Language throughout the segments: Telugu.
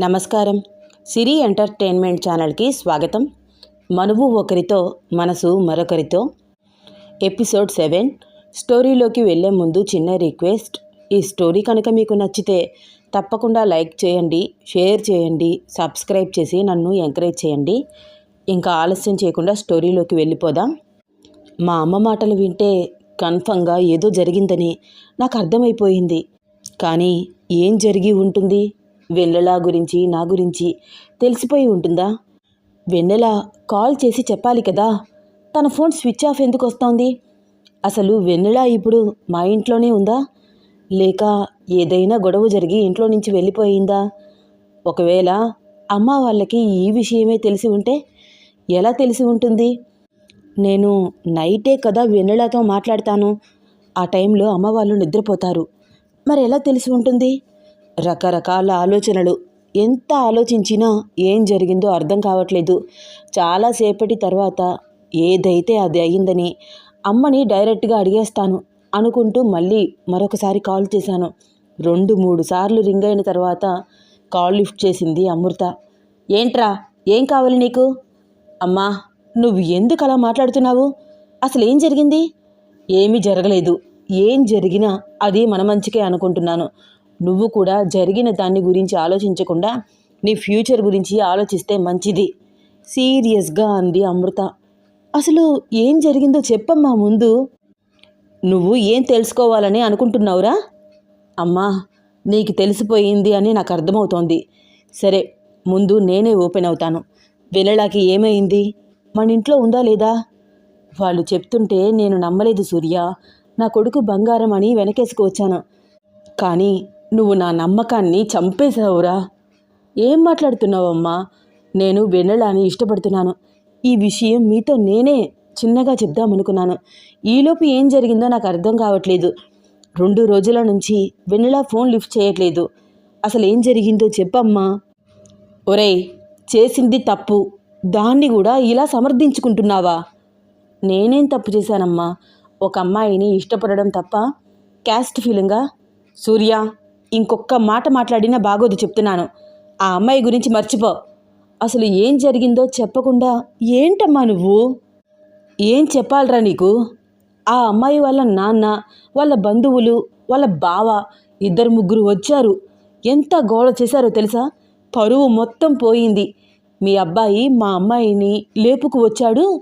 నమస్కారం. సిరి ఎంటర్టైన్మెంట్ ఛానల్కి స్వాగతం. మనువు ఒకరితో మనసు మరొకరితో. Episode seven. స్టోరీలోకి వెళ్ళే ముందు చిన్న రిక్వెస్ట్. ఈ స్టోరీ కనుక మీకు నచ్చితే తప్పకుండా లైక్ చేయండి షేర్ చేయండి సబ్స్క్రైబ్ చేసి నన్ను ఎంకరేజ్ చేయండి. ఇంకా ఆలస్యం చేయకుండా స్టోరీలోకి వెళ్ళిపోదాం. మా అమ్మ మాటలు వింటే కన్ఫంగా ఏదో జరిగిందని నాకు అర్థమైపోయింది. కానీ ఏం జరిగి ఉంటుంది? వెన్నెల గురించి నా గురించి తెలిసిపోయి ఉంటుందా? వెన్నెల కాల్ చేసి చెప్పాలి కదా. తన ఫోన్ స్విచ్ ఆఫ్ ఎందుకు వస్తోంది? అసలు వెన్నెల ఇప్పుడు మా ఇంట్లోనే ఉందా? లేక ఏదైనా గొడవ జరిగి ఇంట్లో నుంచి వెళ్ళిపోయిందా? ఒకవేళ అమ్మ వాళ్ళకి ఈ విషయమే తెలిసి ఉంటే ఎలా తెలిసి ఉంటుంది? నేను నైటే కదా వెన్నెలతో మాట్లాడతాను. ఆ టైంలో అమ్మ వాళ్ళు నిద్రపోతారు. మరి ఎలా తెలిసి ఉంటుంది? రకరకాల ఆలోచనలు. ఎంత ఆలోచించినా ఏం జరిగిందో అర్థం కావట్లేదు. చాలాసేపటి తర్వాత ఏదైతే అది అయ్యిందని అమ్మని డైరెక్ట్గా అడిగేస్తాను అనుకుంటూ మళ్ళీ మరొకసారి కాల్ చేశాను. రెండు మూడు సార్లు రింగ్ అయిన తర్వాత కాల్ లిఫ్ట్ చేసింది అమృత. ఏంట్రా ఏం కావాలి నీకు? అమ్మా నువ్వు ఎందుకు అలా మాట్లాడుతున్నావు? అసలు ఏం జరిగింది? ఏమీ జరగలేదు. ఏం జరిగినా అది మన మంచికే అనుకుంటున్నాను. నువ్వు కూడా జరిగిన దాన్ని గురించి ఆలోచించకుండా నీ ఫ్యూచర్ గురించి ఆలోచిస్తే మంచిది. సీరియస్గా అంది అమృత. అసలు ఏం జరిగిందో చెప్పమ్మా ముందు. నువ్వు ఏం తెలుసుకోవాలని అనుకుంటున్నావురా? అమ్మా నీకు తెలిసిపోయింది అని నాకు అర్థమవుతోంది. సరే ముందు నేనే ఓపెన్ అవుతాను. వెళ్ళడానికి ఏమైంది? మన ఇంట్లో ఉందా లేదా? వాళ్ళు చెప్తుంటే నేను నమ్మలేదు సూర్య. నా కొడుకు బంగారం అని వెనకేసుకు వచ్చాను. కానీ నువ్వు నా నమ్మకాన్ని చంపేశావురా. ఏం మాట్లాడుతున్నావమ్మా? నేను వెన్నెలాని ఇష్టపడుతున్నాను. ఈ విషయం మీతో నేనే చిన్నగా చెప్దామనుకున్నాను. ఈలోపు ఏం జరిగిందో నాకు అర్థం కావట్లేదు. రెండు రోజుల నుంచి వెన్నెలా ఫోన్ లిఫ్ట్ చేయట్లేదు. అసలు ఏం జరిగిందో చెప్పమ్మా. ఒరేయ్ చేసింది తప్పు. దాన్ని కూడా ఇలా సమర్థించుకుంటున్నావా? నేనేం తప్పు చేశానమ్మా? ఒక అమ్మాయిని ఇష్టపడడం తప్ప క్యాస్ట్ ఫీలింగా? సూర్య ఇంకొక మాట మాట్లాడినా బాగోదు చెప్తున్నాను. ఆ అమ్మాయి గురించి మర్చిపో. అసలు ఏం జరిగిందో చెప్పకుండా ఏంటమ్మా నువ్వు? ఏం చెప్పాలరా నీకు? ఆ అమ్మాయి వాళ్ళ నాన్న వాళ్ళ బంధువులు వాళ్ళ బావ ఇద్దరు ముగ్గురు వచ్చారు. ఎంత గోళ చేశారో తెలుసా? పరువు మొత్తం పోయింది. మీ అబ్బాయి మా అమ్మాయిని లేపుకు వచ్చాడు.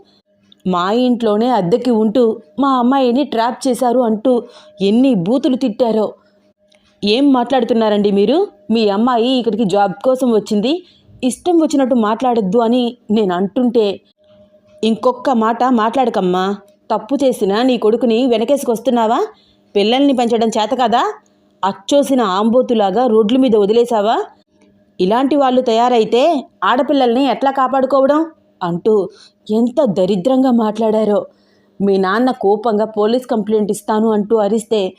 మా ఇంట్లోనే అద్దెకి ఉంటూ మా అమ్మాయిని ట్రాప్ చేశారు అంటూ ఎన్ని బూతులు తిట్టారో ఏం మాట్లాడుతున్నారండి మీరు? మీ అమ్మాయి ఇక్కడికి జాబ్ కోసం వచ్చింది. ఇష్టం వచ్చినట్టు మాట్లాడొద్దు అని నేను అంటుంటే ఇంకొక మాట మాట్లాడకమ్మా. తప్పు చేసిన నీ కొడుకుని వెనకేసుకొస్తున్నావా పిల్లల్ని పెంచడం చేత కదా? అచ్చోసిన ఆంబోతులాగా రోడ్ల మీద వదిలేసావా ఇలాంటి వాళ్ళు తయారైతే ఆడపిల్లల్ని ఎట్లా కాపాడుకోవడం? అంటూ ఎంత దరిద్రంగా మాట్లాడారో. మీ నాన్న కోపంగా పోలీస్ కంప్లైంట్ ఇస్తాను అంటూ అరిస్తే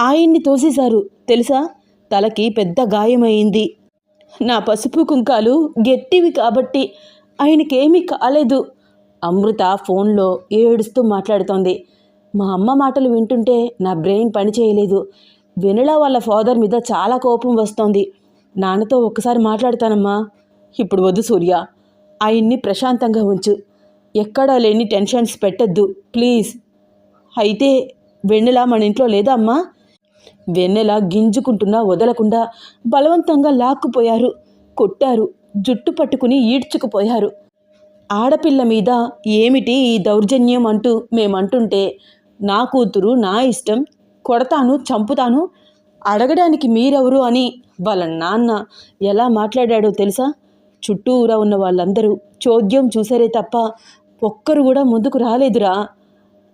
ఆయన్ని తోసేశారు. తెలుసా? తలకి పెద్ద గాయమైంది. నా పసుపు కుంకాలు గట్టివి కాబట్టి ఆయనకేమీ కాలేదు. అమృత ఫోన్లో ఏడుస్తూ మాట్లాడుతోంది. మా అమ్మ మాటలు వింటుంటే నా బ్రెయిన్ పని చేయలేదు. వెనుల వాళ్ళ ఫాదర్ మీద చాలా కోపం వస్తోంది. నాన్నతో ఒక్కసారి మాట్లాడతానమ్మా. ఇప్పుడు వద్దు సూర్య. ఆయన్ని ప్రశాంతంగా ఉంచు. ఎక్కడా లేని టెన్షన్స్ పెట్టద్దు. ప్లీజ్. అయితే వెన్నెల మన ఇంట్లో లేదా అమ్మా? వెన్నెల గింజుకుంటున్నా వదలకుండా బలవంతంగా లాక్కుపోయారు. కొట్టారు. జుట్టు పట్టుకుని ఈడ్చుకుపోయారు. ఆడపిల్ల మీద ఏమిటి ఈ దౌర్జన్యం అంటూ మేమంటుంటే నా కూతురు నా ఇష్టం కొడతాను చంపుతాను అడగడానికి మీరెవరు అని వాళ్ళ నాన్న ఎలా మాట్లాడాడో తెలుసా? చుట్టూరా ఉన్న వాళ్ళందరూ చోద్యం చూసారే తప్ప ఒక్కరు కూడా ముందుకు రాలేదురా.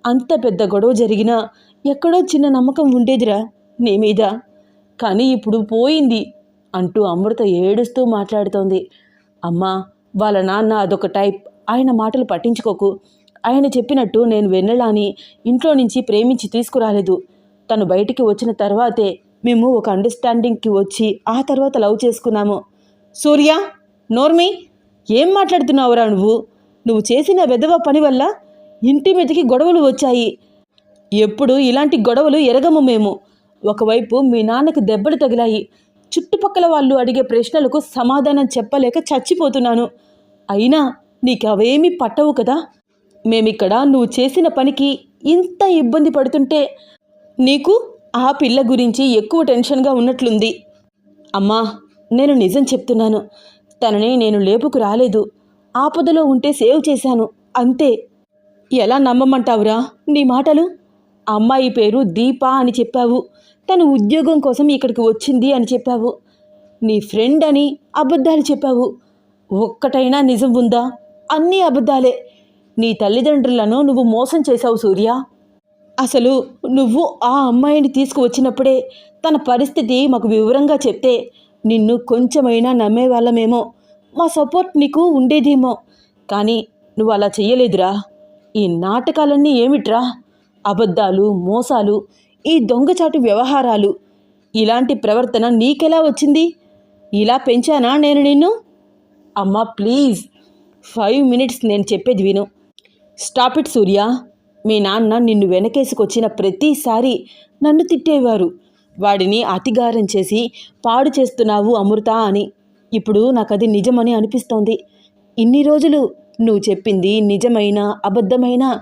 అంత పెద్ద గొడవ జరిగినా ఎక్కడో చిన్న నమ్మకం ఉండేదిరా. నీ మీద. కానీ ఇప్పుడు పోయింది అంటూ అమృత ఏడుస్తూ మాట్లాడుతోంది. అమ్మా వాళ్ళ నాన్న అదొక టైప్. ఆయన మాటలు పట్టించుకోకు. ఆయన చెప్పినట్టు నేను వెన్నెలాని ఇంట్లో నుంచి ప్రేమించి తీసుకురాలేదు. తను బయటికి వచ్చిన తర్వాతే మేము ఒక అండర్స్టాండింగ్కి వచ్చి ఆ తర్వాత లవ్ చేసుకున్నాము. సూర్య నోర్మి ఏం మాట్లాడుతున్నావురా నువ్వు? నువ్వు చేసిన వెధవ పని వల్ల ఇంటి మీదకి గొడవలు వచ్చాయి. ఎప్పుడు ఇలాంటి గొడవలు ఎరగము మేము. ఒకవైపు మీ నాన్నకు దెబ్బలు తగిలాయి. చుట్టుపక్కల వాళ్ళు అడిగే ప్రశ్నలకు సమాధానం చెప్పలేక చచ్చిపోతున్నాను. అయినా నీకు పట్టవు కదా? మేమిక్కడ నువ్వు చేసిన పనికి ఇంత ఇబ్బంది పడుతుంటే నీకు ఆ పిల్ల గురించి ఎక్కువ టెన్షన్గా ఉన్నట్లుంది. అమ్మా నేను నిజం చెప్తున్నాను. తనని నేను లేపుకు రాలేదు. ఆపదలో ఉంటే సేవ్ చేశాను. అంతే. ఎలా నమ్మమంటావురా నీ మాటలు? అమ్మాయి పేరు దీప అని చెప్పావు. తను ఉద్యోగం కోసం ఇక్కడికి వచ్చింది అని చెప్పావు. నీ ఫ్రెండ్ అని అబద్ధాలు చెప్పావు. ఒక్కటైనా నిజం ఉందా? అన్నీ అబద్ధాలే. నీ తల్లిదండ్రులను నువ్వు మోసం చేశావు సూర్య. అసలు నువ్వు ఆ అమ్మాయిని తీసుకువచ్చినప్పుడే తన పరిస్థితి మాకు వివరంగా చెప్తే నిన్ను కొంచెమైనా నమ్మేవాళ్ళమేమో. మా సపోర్ట్ నీకు ఉండేదేమో. కానీ నువ్వు అలా చెయ్యలేదురా. ఈ నాటకాలన్నీ ఏమిట్రా? అబద్ధాలు మోసాలు ఈ దొంగచాటు వ్యవహారాలు ఇలాంటి ప్రవర్తన నీకెలా వచ్చింది? ఇలా పెంచానా నేను నిన్ను? అమ్మా ప్లీజ్. ఫైవ్ మినిట్స్ నేను చెప్పేది విను. స్టాప్ ఇట్ సూర్య. మీ నాన్న నిన్ను వెనకేసుకొచ్చిన ప్రతిసారి నన్ను తిట్టేవారు. వాడిని అతిగారం చేసి పాడు చేస్తున్నావు అమృత అని. ఇప్పుడు నాకు అది నిజమని అనిపిస్తోంది. ఇన్ని రోజులు నువ్వు చెప్పింది నిజమైన అబద్ధమైన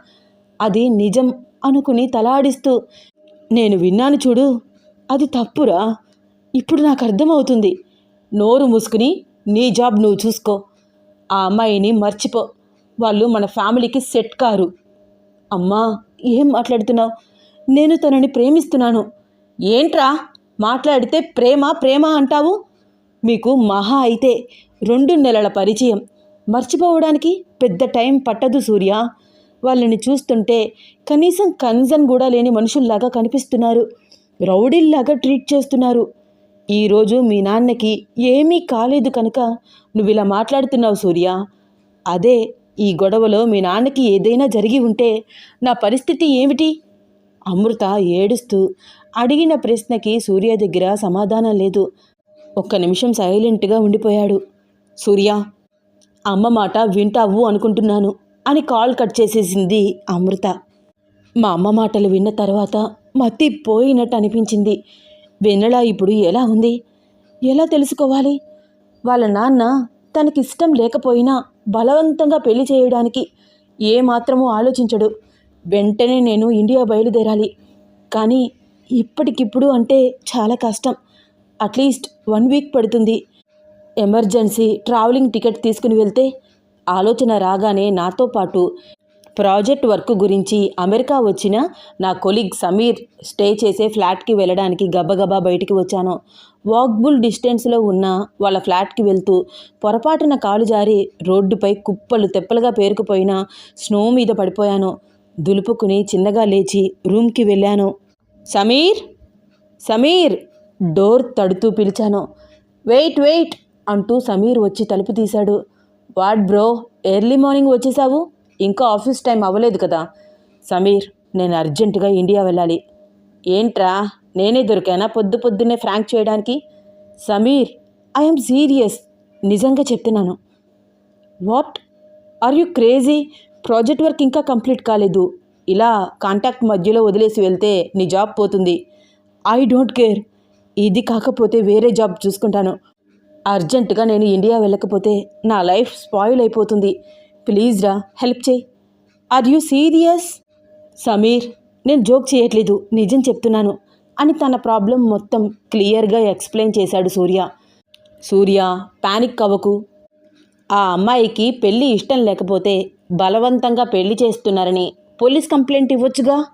అది నిజం అనుకుని తలాడిస్తూ నేను విన్నాను చూడు. అది తప్పురా. ఇప్పుడు నాకు అర్థమవుతుంది. నోరు మూసుకుని నీ జాబ్ నువ్వు చూసుకో. ఆ అమ్మాయిని మర్చిపో. వాళ్ళు మన ఫ్యామిలీకి సెట్ కారు. అమ్మా ఏం మాట్లాడుతున్నావు? నేను తనని ప్రేమిస్తున్నాను. ఏంట్రా? మాట్లాడితే ప్రేమ ప్రేమ అంటావు? మీకు మహా అయితే రెండు నెలల పరిచయం. మర్చిపోవడానికి పెద్ద టైం పట్టదు సూర్య. వాళ్ళని చూస్తుంటే కనీసం కన్సన్ కూడా లేని మనుషుల్లాగా కనిపిస్తున్నారు. రౌడీల్లాగా ట్రీట్ చేస్తున్నారు. ఈరోజు మీ నాన్నకి ఏమీ కాలేదు కనుక నువ్వు ఇలా మాట్లాడుతున్నావు సూర్య. అదే ఈ గొడవలో మీ నాన్నకి ఏదైనా జరిగి ఉంటే నా పరిస్థితి ఏమిటి? అమృత ఏడుస్తూ అడిగిన ప్రశ్నకి సూర్య దగ్గర సమాధానం లేదు. ఒక్క నిమిషం సైలెంట్గా ఉండిపోయాడు. సూర్య అమ్మ మాట వింటావు అనుకుంటున్నాను. అని కాల్ కట్ చేసేసింది అమృత. మా అమ్మ మాటలు విన్న తర్వాత మతి పోయినట్టు అనిపించింది. వెన్నెల ఇప్పుడు ఎలా ఉంది? ఎలా తెలుసుకోవాలి? వాళ్ళ నాన్న తనకిష్టం లేకపోయినా బలవంతంగా పెళ్ళి చేయడానికి ఏమాత్రమూ ఆలోచించడు. వెంటనే నేను ఇండియా బయలుదేరాలి. కానీ ఇప్పటికిప్పుడు అంటే చాలా కష్టం. అట్లీస్ట్ వన్ వీక్ పడుతుంది. ఎమర్జెన్సీ ట్రావెలింగ్ టికెట్ తీసుకుని వెళ్తే ఆలోచన రాగానే నాతో పాటు ప్రాజెక్ట్ వర్క్ గురించి అమెరికా వచ్చిన నా కొలీగ్ సమీర్ స్టే చేసే ఫ్లాట్కి వెళ్ళడానికి గబగబా బయటికి వచ్చాను. వాక్బుల్ డిస్టెన్స్లో ఉన్న వాళ్ళ ఫ్లాట్కి వెళ్తూ పొరపాటున కాలు జారి రోడ్డుపై కుప్పలు తెప్పలుగా పేరుకుపోయిన స్నో మీద పడిపోయాను. దులుపుకుని చిన్నగా లేచి రూమ్కి వెళ్ళాను. సమీర్! సమీర్! డోర్ తడుతూ పిలిచాను. Wait wait! అంటూ సమీర్ వచ్చి తలుపు తీశాడు. వాట్ బ్రో ఎర్లీ మార్నింగ్ వచ్చేసావు? ఇంకా ఆఫీస్ టైం అవ్వలేదు కదా. సమీర్ నేను అర్జెంటుగా ఇండియా వెళ్ళాలి. ఏంట్రా నేనే దొరికానా పొద్దు పొద్దున్నే ఫ్రాంక్ చేయడానికి? Sameer I'm serious. నిజంగా చెప్తున్నాను. What? Are you crazy? Project work ఇంకా కంప్లీట్ కాలేదు. ఇలా కాంటాక్ట్ మధ్యలో వదిలేసి వెళ్తే నీ జాబ్ పోతుంది. I don't care. ఇది కాకపోతే వేరే జాబ్ చూసుకుంటాను. అర్జెంటుగా నేను ఇండియా వెళ్ళకపోతే నా లైఫ్ స్పాయిల్ అయిపోతుంది. ప్లీజ్ రా హెల్ప్ చేయి. Are you serious? సమీర్ నేను జోక్ చేయట్లేదు నిజం చెప్తున్నాను అని తన ప్రాబ్లం మొత్తం క్లియర్గా ఎక్స్ప్లెయిన్ చేశాడు సూర్య. సూర్య ప్యానిక్ అవ్వకు ఆ అమ్మాయికి పెళ్ళి ఇష్టం లేకపోతే బలవంతంగా పెళ్ళి చేస్తున్నారని పోలీస్ కంప్లైంట్ ఇవ్వచ్చుగా?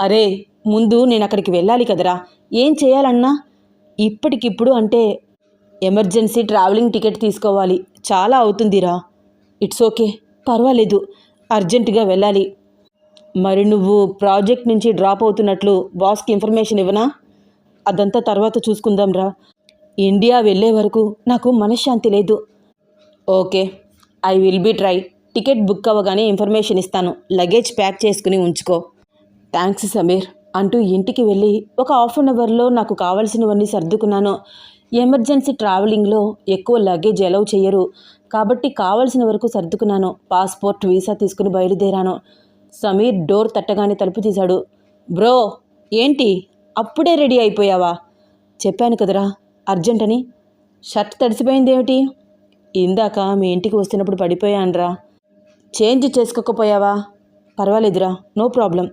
అరే ముందు నేను అక్కడికి వెళ్ళాలి కదరా. ఏం చేయాలన్నా? ఇప్పటికిప్పుడు అంటే ఎమర్జెన్సీ ట్రావెలింగ్ టికెట్ తీసుకోవాలి. చాలా అవుతుందిరా. It's okay. పర్వాలేదు. అర్జెంటుగా వెళ్ళాలి. మరి నువ్వు ప్రాజెక్ట్ నుంచి డ్రాప్ అవుతున్నట్లు బాస్కి ఇన్ఫర్మేషన్ ఇవ్వనా? అదంతా తర్వాత చూసుకుందాంరా. ఇండియా వెళ్ళే వరకు నాకు మనశ్శాంతి లేదు. Okay. I will be try. Ticket book అవ్వగానే ఇన్ఫర్మేషన్ ఇస్తాను. లగేజ్ ప్యాక్ చేసుకుని ఉంచుకో. థ్యాంక్స్ సమీర్. అంటూ ఇంటికి వెళ్ళి ఒక హాఫ్ అన్ అవర్లో నాకు కావాల్సినవన్నీ సర్దుకున్నాను. ఎమర్జెన్సీ ట్రావెలింగ్లో ఎక్కువ లగేజ్ ఎలవ్ చేయరు కాబట్టి కావలసిన వరకు సర్దుకున్నాను. పాస్పోర్ట్ వీసా తీసుకుని బయలుదేరాను. సమీర్ డోర్ తట్టగానే తలుపు తీశాడు. బ్రో ఏంటి? అప్పుడే రెడీ అయిపోయావా? చెప్పాను కదరా. అర్జెంట్ అని షర్ట్ తడిసిపోయిందేమిటి? ఇందాక మీ ఇంటికి వస్తున్నప్పుడు పడిపోయానురా. చేంజ్ చేసుకోకపోయావా? పర్వాలేదురా. No problem.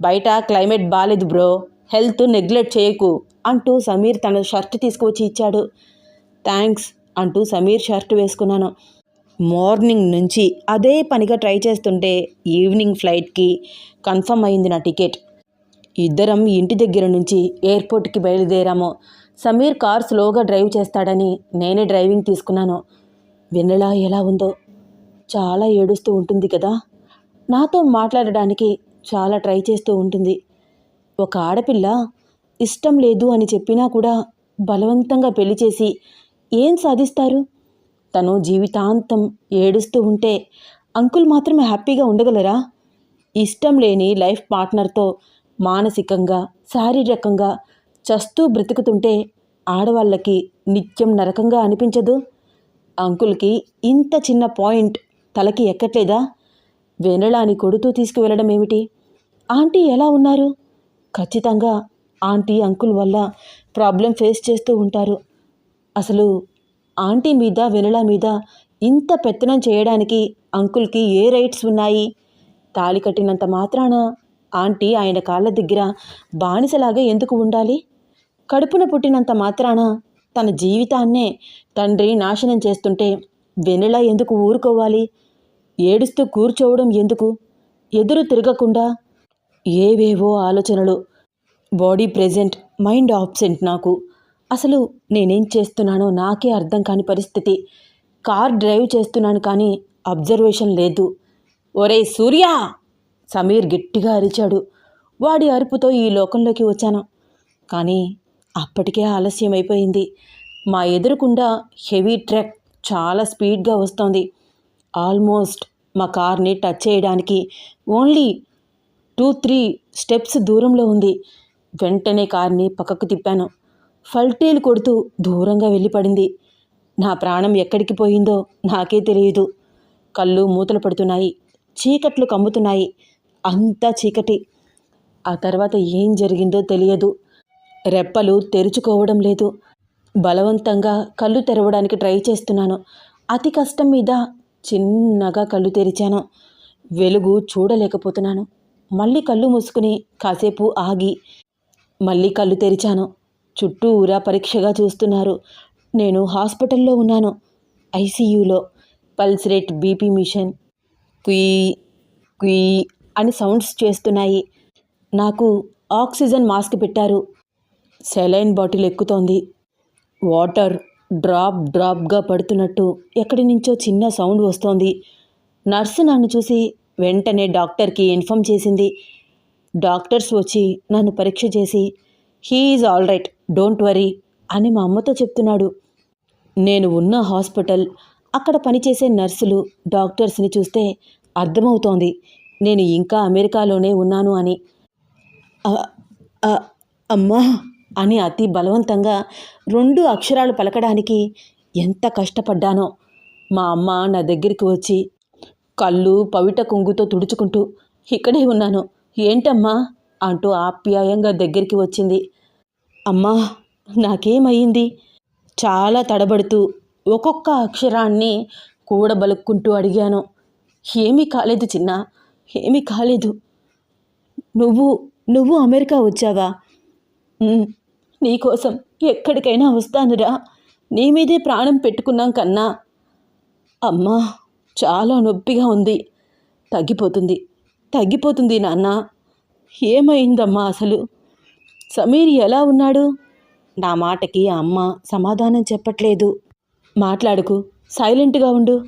బయట క్లైమేట్ బాగాలేదు బ్రో. హెల్త్ నెగ్లెక్ట్ చేయకు. అంటూ సమీర్ తన షర్ట్ తీసుకువచ్చి ఇచ్చాడు. థ్యాంక్స్ అంటూ సమీర్ షర్ట్ వేసుకున్నాను. మార్నింగ్ నుంచి అదే పనిగా ట్రై చేస్తుంటే ఈవినింగ్ ఫ్లైట్కి కన్ఫర్మ్ అయింది నా టికెట్. ఇద్దరం ఇంటి దగ్గర నుంచి ఎయిర్పోర్ట్కి బయలుదేరాము. సమీర్ కార్ స్లోగా డ్రైవ్ చేస్తాడని నేనే డ్రైవింగ్ తీసుకున్నాను. వెన్నెల ఎలా ఉందో. చాలా ఏడుస్తూ ఉంటుంది కదా. నాతో మాట్లాడడానికి చాలా ట్రై చేస్తూ ఉంటుంది. ఒక ఆడపిల్ల ఇష్టం లేదు అని చెప్పినా కూడా బలవంతంగా పెళ్ళి చేసి ఏం సాధిస్తారు? తను జీవితాంతం ఏడుస్తూ ఉంటే అంకుల్ మాత్రమే హ్యాపీగా ఉండగలరా? ఇష్టం లేని లైఫ్ పార్ట్నర్తో మానసికంగా శారీరకంగా చస్తూ బ్రతుకుతుంటే ఆడవాళ్ళకి నిత్యం నరకంగా అనిపించదు? అంకుల్కి ఇంత చిన్న పాయింట్ తలకి ఎక్కట్లేదా? వెనలాని కొడుతూ తీసుకువెళ్ళడం ఏమిటి ఆంటీ ఎలా ఉన్నారు? ఖచ్చితంగా ఆంటీ అంకుల్ వల్ల ప్రాబ్లం ఫేస్ చేస్తూ ఉంటారు. అసలు ఆంటీ మీద వెనుల మీద ఇంత పెత్తనం చేయడానికి అంకుల్కి ఏ రైట్స్ ఉన్నాయి? తాళి కట్టినంత మాత్రాన ఆంటీ ఆయన కాళ్ళ దగ్గర బానిసలాగా ఎందుకు ఉండాలి? కడుపున పుట్టినంత మాత్రాన తన జీవితాన్నే తండ్రి నాశనం చేస్తుంటే వెనుల ఎందుకు ఊరుకోవాలి? ఏడుస్తూ కూర్చోవడం ఎందుకు? ఎదురు తిరగకుండా ఏవేవో ఆలోచనలు బాడీ ప్రెజెంట్ మైండ్ ఆబ్సెంట్ నాకు. అసలు నేనేం చేస్తున్నానో నాకే అర్థం కాని పరిస్థితి. కార్ డ్రైవ్ చేస్తున్నాను కానీ అబ్జర్వేషన్ లేదు. ఒరే సూర్య! సమీర్ గట్టిగా అరిచాడు. వాడి అరుపుతో ఈ లోకంలోకి వచ్చాను. కానీ అప్పటికే ఆలస్యం అయిపోయింది. మా ఎదురుకుండా హెవీ ట్రక్ చాలా స్పీడ్గా వస్తోంది. ఆల్మోస్ట్ మా కార్ని టచ్ చేయడానికి ఓన్లీ టూ త్రీ స్టెప్స్ దూరంలో ఉంది. వెంటనే కార్ని పక్కకు తిప్పాను. ఫల్టీలు కొడుతూ దూరంగా వెళ్ళిపడింది. నా ప్రాణం ఎక్కడికి పోయిందో నాకే తెలియదు. కళ్ళు మూతలు పడుతున్నాయి. చీకట్లు కమ్ముతున్నాయి. అంతా చీకటి. ఆ తర్వాత ఏం జరిగిందో తెలియదు. రెప్పలు తెరుచుకోవడం లేదు. బలవంతంగా కళ్ళు తెరవడానికి ట్రై చేస్తున్నాను. అతి కష్టం మీద చిన్నగా కళ్ళు తెరిచాను. వెలుగు చూడలేకపోతున్నాను. మళ్ళీ కళ్ళు మూసుకుని కాసేపు ఆగి మళ్ళీ కళ్ళు తెరిచాను. చుట్టూరా పరీక్షగా చూస్తున్నారు. నేను హాస్పిటల్లో ఉన్నాను. ఐసీయూలో. పల్స్ రేట్ బీపీ మిషన్ కుయ్ కుయ్ అని సౌండ్స్ చేస్తున్నాయి. నాకు ఆక్సిజన్ మాస్క్ పెట్టారు. సెలైన్ బాటిల్ ఎక్కుతోంది. వాటర్ డ్రాప్ డ్రాప్గా పడుతున్నట్టు ఎక్కడి నుంచో చిన్న సౌండ్ వస్తోంది. నర్సు నన్ను చూసి వెంటనే డాక్టర్కి ఇన్ఫామ్ చేసింది. డాక్టర్స్ వచ్చి నన్ను పరీక్ష చేసి he is all right don't worry అని మా అమ్మతో చెప్తున్నాడు. నేను ఉన్న హాస్పిటల్ అక్కడ పనిచేసే నర్సులు డాక్టర్స్ని చూస్తే అర్థమవుతోంది నేను ఇంకా అమెరికాలోనే ఉన్నాను అని. అమ్మా అని అతి బలవంతంగా రెండు అక్షరాలు పలకడానికి ఎంత కష్టపడ్డానో మా అమ్మ నా దగ్గరికి వచ్చి కళ్ళు పవిట కొంగుతో తుడుచుకుంటూ ఇక్కడే ఉన్నాను. ఏంటమ్మా? అంటూ ఆప్యాయంగా దగ్గరికి వచ్చింది. అమ్మా నాకేమయ్యింది? చాలా తడబడుతూ ఒక్కొక్క అక్షరాన్ని కూడబలుక్కుంటూ అడిగాను. ఏమీ కాలేదు చిన్న ఏమీ కాలేదు. నువ్వు నువ్వు అమెరికా వచ్చావా? నీకోసం ఎక్కడికైనా వస్తానురా. నీ మీదే ప్రాణం పెట్టుకున్నాం కన్నా. అమ్మా చాలా నొప్పిగా ఉంది. తగ్గిపోతుంది. తగ్గిపోతుంది నాన్న. ఏమైందమ్మా అసలు? సమీర్ ఎలా ఉన్నాడు? నా మాటకి అమ్మ సమాధానం చెప్పట్లేదు. మాట్లాడుకు సైలెంట్గా ఉండు.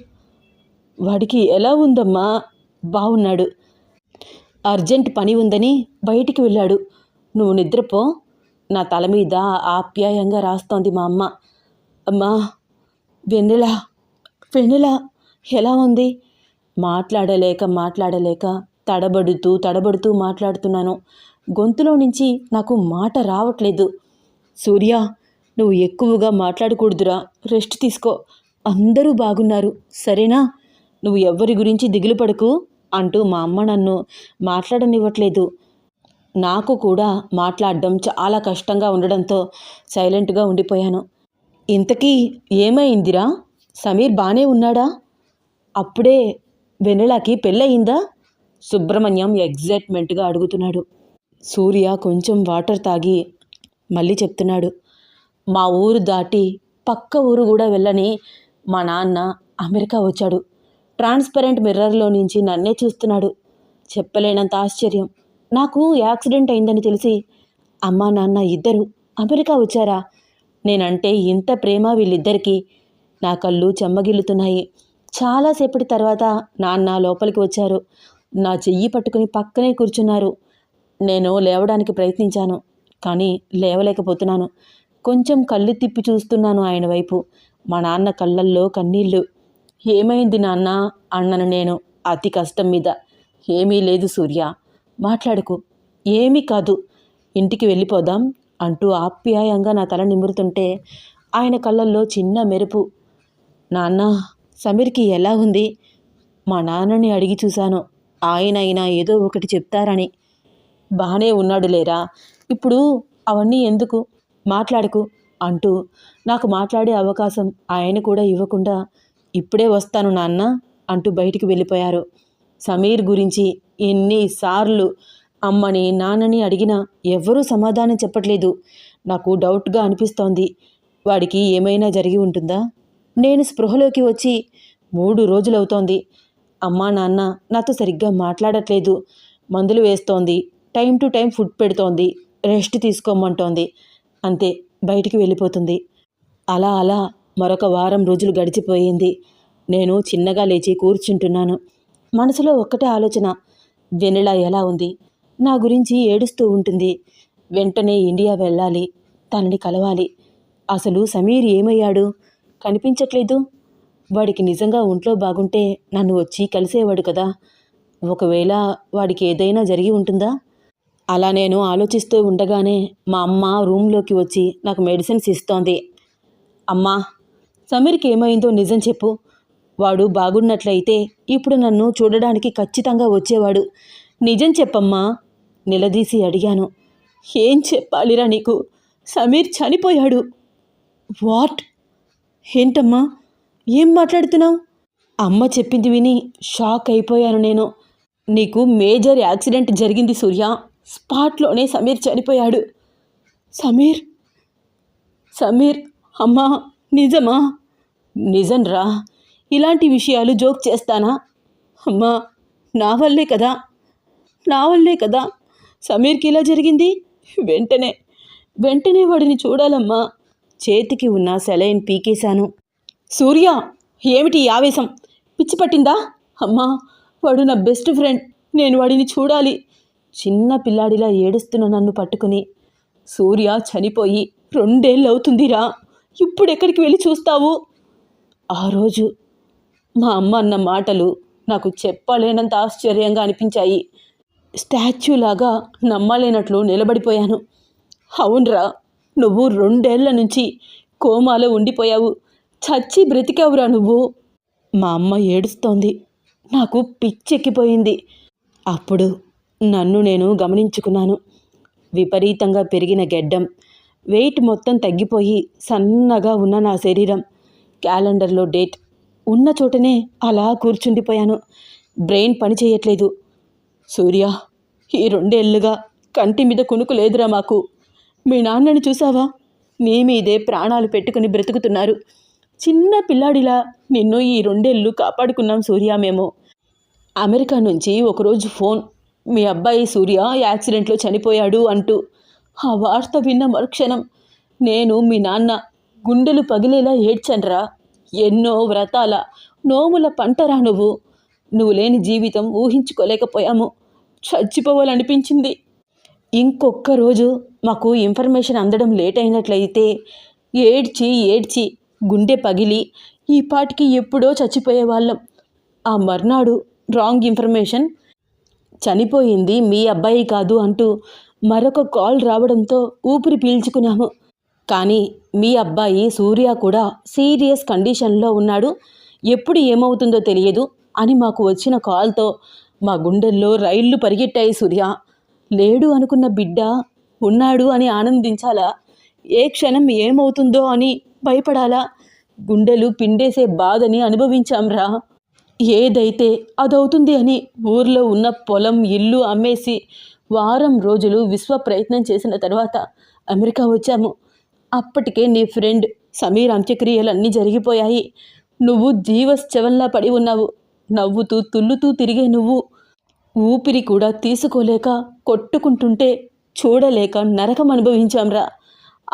వాడికి ఎలా ఉందమ్మా? బాగున్నాడు అర్జెంట్ పని ఉందని బయటికి వెళ్ళాడు. నువ్వు నిద్రపో. నా తల మీద ఆప్యాయంగా రాస్తోంది మా అమ్మ. అమ్మా వెన్నెల వెన్నెల ఎలా ఉంది? మాట్లాడలేక మాట్లాడలేక తడబడుతూ తడబడుతూ మాట్లాడుతున్నాను. గొంతులో నుంచి నాకు మాట రావట్లేదు. సూర్య నువ్వు ఎక్కువగా మాట్లాడకూడదురా. రెస్ట్ తీసుకో. అందరూ బాగున్నారు. సరేనా? నువ్వు ఎవ్వరి గురించి దిగులు పడకు అంటూ మా అమ్మ నన్ను మాట్లాడనివ్వట్లేదు. నాకు కూడా మాట్లాడడం చాలా కష్టంగా ఉండడంతో సైలెంట్గా ఉండిపోయాను. ఇంతకీ ఏమైందిరా? సమీర్ బాగానే ఉన్నాడా? అప్పుడే వెన్నెలాకి పెళ్ళయిందా? సుబ్రహ్మణ్యం ఎగ్జైట్మెంట్గా అడుగుతున్నాడు. సూర్య కొంచెం వాటర్ తాగి మళ్ళీ చెప్తున్నాడు. మా ఊరు దాటి పక్క ఊరు కూడా వెళ్ళని మా నాన్న అమెరికా వచ్చాడు. ట్రాన్స్పరెంట్ మిర్రర్లో నుంచి నన్నే చూస్తున్నాడు. చెప్పలేనంత ఆశ్చర్యం. నాకు యాక్సిడెంట్ అయిందని తెలిసి అమ్మా నాన్న ఇద్దరు అమెరికా వచ్చారా? నేనంటే ఇంత ప్రేమ వీళ్ళిద్దరికీ. నా కళ్ళు చెమ్మగిల్లుతున్నాయి. చాలాసేపటి తర్వాత నాన్న లోపలికి వచ్చారు. నా చెయ్యి పట్టుకుని పక్కనే కూర్చున్నారు. నేను లేవడానికి ప్రయత్నించాను కానీ లేవలేకపోతున్నాను. కొంచెం కళ్ళు తిప్పి చూస్తున్నాను ఆయన వైపు. మా నాన్న కళ్ళల్లో కన్నీళ్ళు. ఏమైంది నాన్న? అన్నను నేను అతి కష్టం మీద. ఏమీ లేదు సూర్య. మాట్లాడుకు. ఏమీ కాదు. ఇంటికి వెళ్ళిపోదాం అంటూ ఆప్యాయంగా నా తల నిమురుతుంటే ఆయన కళ్ళల్లో చిన్న మెరుపు. నాన్న సమీర్కి ఎలా ఉంది? మా నాన్నని అడిగి చూశాను. ఆయన అయినా ఏదో ఒకటి చెప్తారని. బాగానే ఉన్నాడు లేరా? ఇప్పుడు అవన్నీ ఎందుకు? మాట్లాడకు అంటూ నాకు మాట్లాడే అవకాశం ఆయన కూడా ఇవ్వకుండా ఇప్పుడే వస్తాను నాన్న అంటూ బయటికి వెళ్ళిపోయారు. సమీర్ గురించి ఎన్నిసార్లు అమ్మని నాన్నని అడిగినా ఎవ్వరూ సమాధానం చెప్పట్లేదు. నాకు డౌట్గా అనిపిస్తోంది. వాడికి ఏమైనా జరిగి ఉంటుందా? నేను స్పృహలోకి వచ్చి మూడు రోజులవుతోంది. అమ్మా నాన్న నాతో సరిగ్గా మాట్లాడట్లేదు. మందులు వేస్తోంది. టైం టు టైం ఫుడ్ పెడుతోంది. రెస్ట్ తీసుకోమంటోంది. అంతే బయటికి వెళ్ళిపోతుంది. అలా అలా మరొక వారం రోజులు గడిచిపోయింది. నేను చిన్నగా లేచి కూర్చుంటున్నాను. మనసులో ఒక్కటే ఆలోచన. వెన్నెల ఎలా ఉంది? నా గురించి ఏడుస్తూ ఉంటుంది. వెంటనే ఇండియా వెళ్ళాలి. తనని కలవాలి. అసలు సమీర్ ఏమయ్యాడు? కనిపించట్లేదు. వాడికి నిజంగా ఒంట్లో బాగుంటే నన్ను వచ్చి కలిసేవాడు కదా. ఒకవేళ వాడికి ఏదైనా జరిగి ఉంటుందా? అలా నేను ఆలోచిస్తూ ఉండగానే మా అమ్మ రూమ్లోకి వచ్చి నాకు మెడిసిన్స్ ఇస్తోంది. అమ్మా సమీర్కి ఏమైందో నిజం చెప్పు. వాడు బాగున్నట్లయితే ఇప్పుడు నన్ను చూడడానికి ఖచ్చితంగా వచ్చేవాడు. నిజం చెప్పమ్మా నిలదీసి అడిగాను. ఏం చెప్పాలిరా నీకు? సమీర్ చనిపోయాడు. వాట్? ఏంటమ్మా? ఏం మాట్లాడుతున్నావు? అమ్మ చెప్పింది విని షాక్ అయిపోయాను నేను. నీకు మేజర్ యాక్సిడెంట్ జరిగింది సూర్య. స్పాట్లోనే సమీర్ చనిపోయాడు. సమీర్? సమీర్ అమ్మా నిజమా? నిజంరా ఇలాంటి విషయాలు జోక్ చేస్తానా? అమ్మా నా వల్లే కదా? నా వల్లే కదా? సమీర్కి ఇలా జరిగింది? వెంటనే వెంటనే వాడిని చూడాలమ్మా. చేతికి ఉన్న సెలైన్ పీకేశాను. సూర్య ఏమిటి ఆవేశం? పిచ్చి పట్టిందా? అమ్మా వాడు నా బెస్ట్ ఫ్రెండ్. నేను వాడిని చూడాలి. చిన్న పిల్లాడిలా ఏడుస్తున్న నన్ను పట్టుకుని. సూర్య చనిపోయి రెండేళ్ళు అవుతుందిరా ఇప్పుడు ఎక్కడికి వెళ్ళి చూస్తావు? ఆ రోజు మా అమ్మ అన్న మాటలు నాకు చెప్పలేనంత ఆశ్చర్యంగా అనిపించాయి. స్టాచ్యూలాగా నమ్మలేనట్లు నిలబడిపోయాను. అవునరా నువ్వు రెండేళ్ళ నుంచి కోమాలో ఉండిపోయావు. చచ్చి బ్రతికావురా నువ్వు? మా అమ్మ ఏడుస్తోంది. నాకు పిచ్చెక్కిపోయింది. అప్పుడు నన్ను నేను గమనించుకున్నాను. విపరీతంగా పెరిగిన గెడ్డం. వెయిట్ మొత్తం తగ్గిపోయి సన్నగా ఉన్న నా శరీరం. క్యాలెండర్లో డేట్. ఉన్న చోటనే అలా కూర్చుండిపోయాను. బ్రెయిన్ పని చేయట్లేదు. సూర్య ఈ రెండేళ్ళుగా కంటి మీద కునుకు లేదురా మాకు. మీ నాన్నని చూసావా? నీ మీదే ప్రాణాలు పెట్టుకుని బ్రతుకుతున్నారు. చిన్న పిల్లాడిలా నిన్ను ఈ రెండేళ్ళు కాపాడుకున్నాం సూర్య మేము. అమెరికా నుంచి ఒకరోజు ఫోన్. మీ అబ్బాయి సూర్య యాక్సిడెంట్లో చనిపోయాడు అంటూ ఆ వార్త విన్న మరుక్షణం నేను మీ నాన్న గుండెలు పగిలేలా ఏడ్చండ్రా ఎన్నో వ్రతాల నోముల పంటరా నువ్వు. నువ్వు లేని జీవితం ఊహించుకోలేకపోయాము. చచ్చిపోవాలనిపించింది. ఇంకొక్క రోజు మాకు ఇన్ఫర్మేషన్ అందడం లేట్ అయినట్లయితే ఏడ్చి ఏడ్చి గుండె పగిలి ఈ పాటికి ఎప్పుడో చచ్చిపోయేవాళ్ళం ఆ మర్నాడు రాంగ్ ఇన్ఫర్మేషన్. చనిపోయింది మీ అబ్బాయి కాదు అంటూ మరొక కాల్ రావడంతో ఊపిరి పీల్చుకున్నాము. కానీ మీ అబ్బాయి సూర్య కూడా సీరియస్ కండిషన్లో ఉన్నాడు. ఎప్పుడు ఏమవుతుందో తెలియదు అని మాకు వచ్చిన కాల్తో మా గుండెల్లో రైళ్ళు పరిగెట్టాయి సూర్య. లేడు అనుకున్న బిడ్డ ఉన్నాడు అని ఆనందించాలా? ఏ క్షణం ఏమవుతుందో అని భయపడాలా? గుండెలు పిండేసే బాధని అనుభవించాంరా ఏదైతే అదవుతుంది అని ఊర్లో ఉన్న పొలం ఇల్లు అమ్మేసి వారం రోజులు విశ్వ ప్రయత్నం చేసిన తర్వాత అమెరికా వచ్చాము. అప్పటికే నీ ఫ్రెండ్ సమీర్ అంత్యక్రియలన్నీ జరిగిపోయాయి. నువ్వు జీవశ్చవల్లా పడి ఉన్నావు. నవ్వుతూ తుల్లుతూ తిరిగే నువ్వు ఊపిరి కూడా తీసుకోలేక కొట్టుకుంటుంటే చూడలేక నరకం అనుభవించాంరా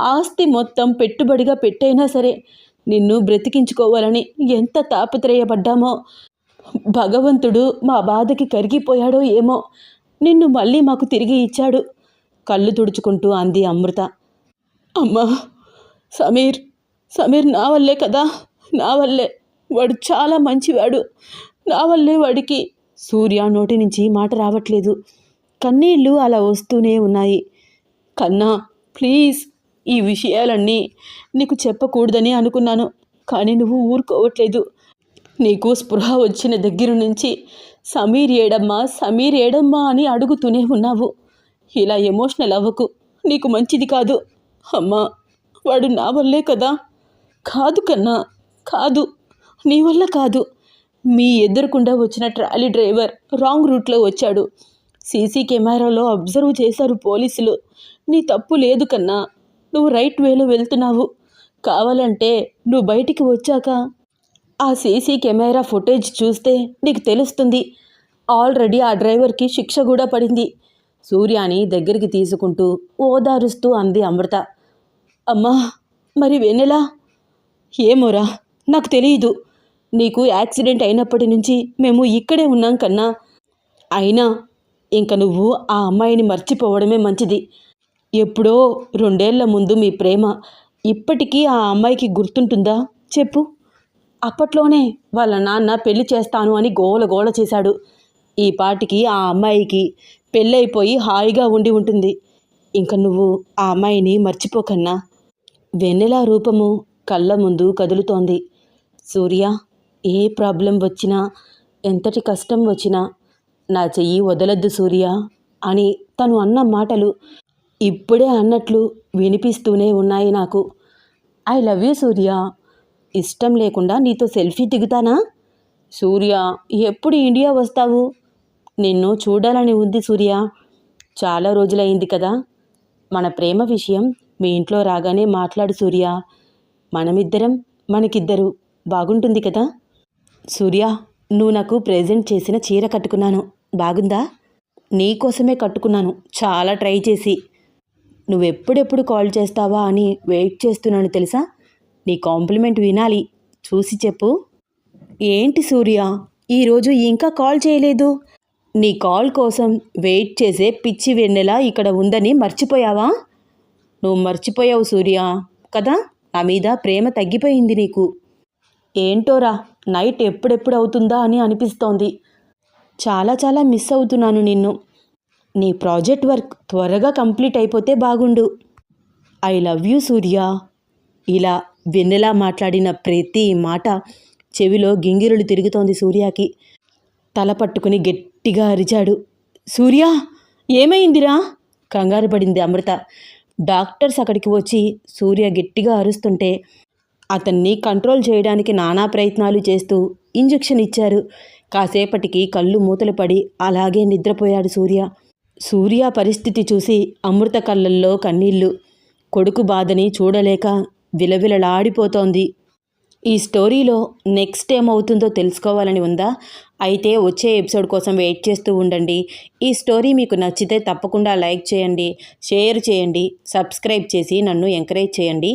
ఆస్తి మొత్తం పెట్టుబడిగా పెట్టైనా సరే నిన్ను బ్రతికించుకోవాలని ఎంత తాపత్రయపడ్డామో. భగవంతుడు మా బాధకి కరిగిపోయాడో ఏమో నిన్ను మళ్ళీ మాకు తిరిగి ఇచ్చాడు కళ్ళు తుడుచుకుంటూ అంది అమృత. అమ్మా సమీర్ సమీర్ నా వల్లే కదా నా వల్లే. వాడు చాలా మంచివాడు నా వల్లే వాడికి. సూర్య నోటి నుంచి మాట రావట్లేదు. కన్నీళ్ళు అలా వస్తూనే ఉన్నాయి. కన్నా ప్లీజ్ ఈ విషయాలన్నీ నీకు చెప్పకూడదని అనుకున్నాను కానీ నువ్వు ఊరుకోవట్లేదు. నీకు స్పృహ వచ్చిన దగ్గర నుంచి సమీర్ ఏడమ్మా సమీర్ ఏడమ్మా అని అడుగుతూనే ఉన్నావు. ఇలా ఎమోషనల్ అవ్వకు. నీకు మంచిది కాదు. అమ్మా వాడు నా వల్లే కదా? కాదు కన్నా కాదు. నీ వల్ల కాదు. మీ ఎదురుకుండా వచ్చిన ట్రాలీ డ్రైవర్ రాంగ్ రూట్లో వచ్చాడు. సీసీ కెమెరాలో అబ్జర్వ్ చేశారు పోలీసులు. నీ తప్పు లేదు కన్నా. నువ్వు రైట్ వేలో వెళ్తున్నావు. కావాలంటే నువ్వు బయటికి వచ్చాక ఆ సీసీ కెమెరా ఫుటేజ్ చూస్తే నీకు తెలుస్తుంది. ఆల్రెడీ ఆ డ్రైవర్కి శిక్ష కూడా పడింది. సూర్యాని దగ్గరికి తీసుకుంటూ ఓదారుస్తూ అంది అమృత. అమ్మా మరి వెన్నెలా? ఏమోరా నాకు తెలియదు నీకు యాక్సిడెంట్ అయినప్పటి నుంచి మేము ఇక్కడే ఉన్నాం కన్నా. అయినా ఇంక నువ్వు ఆ అమ్మాయిని మర్చిపోవడమే మంచిది. ఎప్పుడో రెండేళ్ళ ముందు మీ ప్రేమ ఇప్పటికీ ఆ అమ్మాయికి గుర్తుంటుందా? చెప్పు. అప్పట్లోనే వాళ్ళ నాన్న పెళ్ళి చేస్తాను అని గోల గోల చేశాడు. ఈ పాటికి ఆ అమ్మాయికి పెళ్ళైపోయి హాయిగా ఉండి ఉంటుంది. ఇంక నువ్వు ఆ అమ్మాయిని మర్చిపోకన్నా. వెన్నెల రూపము కళ్ళ ముందు కదులుతోంది. సూర్య ఏ ప్రాబ్లం వచ్చినా ఎంతటి కష్టం వచ్చినా నా చెయ్యి వదలద్దు సూర్య అని తను అన్న మాటలు ఇప్పుడే అన్నట్లు వినిపిస్తూనే ఉన్నాయి నాకు. I love you Surya. ఇష్టం లేకుండా నీతో సెల్ఫీ దిగుతానా? సూర్య ఎప్పుడు ఇండియా వస్తావు? నిన్ను చూడాలని ఉంది సూర్య. చాలా రోజులైంది కదా. మన ప్రేమ విషయం మీ ఇంట్లో రాగానే మాట్లాడు సూర్య. మనమిద్దరం మనకిద్దరు బాగుంటుంది కదా? సూర్య నువ్వు నాకు ప్రెజెంట్ చేసిన చీర కట్టుకున్నాను. బాగుందా? నీకోసమే కట్టుకున్నాను. చాలా ట్రై చేసి. నువ్వెప్పుడెప్పుడు కాల్ చేస్తావా అని వెయిట్ చేస్తున్నాను తెలుసా? నీ కాంప్లిమెంట్ వినాలి. చూసి చెప్పు. ఏంటి సూర్య? ఈరోజు ఇంకా కాల్ చేయలేదు. నీ కాల్ కోసం వెయిట్ చేసే పిచ్చి వెన్నెల ఇక్కడ ఉందని మర్చిపోయావా? నువ్వు మర్చిపోయావు సూర్య. కదా? నా మీద ప్రేమ తగ్గిపోయింది నీకు. ఏంటోరా? నైట్ ఎప్పుడెప్పుడు అవుతుందా అని అనిపిస్తోంది. చాలా చాలా మిస్ అవుతున్నాను నిన్ను. నీ ప్రాజెక్ట్ వర్క్ త్వరగా కంప్లీట్ అయిపోతే బాగుండు. I love you Surya. ఇలా వెన్నెలా మాట్లాడిన ప్రతి మాట చెవిలో గింగిరులు తిరుగుతోంది సూర్యకి. తల పట్టుకుని గట్టిగా అరిచాడు. సూర్య ఏమైందిరా? కంగారు పడింది అమృత. డాక్టర్స్ అక్కడికి వచ్చి సూర్య గట్టిగా అరుస్తుంటే అతన్ని కంట్రోల్ చేయడానికి నానా ప్రయత్నాలు చేస్తూ ఇంజెక్షన్ ఇచ్చారు. కాసేపటికి కళ్ళు మూతలు పడి అలాగే నిద్రపోయాడు సూర్య. సూర్య పరిస్థితి చూసి అమృత కళ్ళల్లో కన్నీళ్ళు కొడుకు బాధని చూడలేక విలవిలలాడిపోతోంది. ఈ స్టోరీలో నెక్స్ట్ ఏమవుతుందో తెలుసుకోవాలని ఉందా? అయితే వచ్చే ఎపిసోడ్ కోసం వెయిట్ చేస్తూ ఉండండి. ఈ స్టోరీ మీకు నచ్చితే తప్పకుండా లైక్ చేయండి షేర్ చేయండి సబ్స్క్రైబ్ చేసి నన్ను ఎంకరేజ్ చేయండి.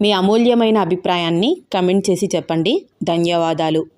మీ అమూల్యమైన అభిప్రాయాన్ని కమెంట్ చేసి చెప్పండి. ధన్యవాదాలు.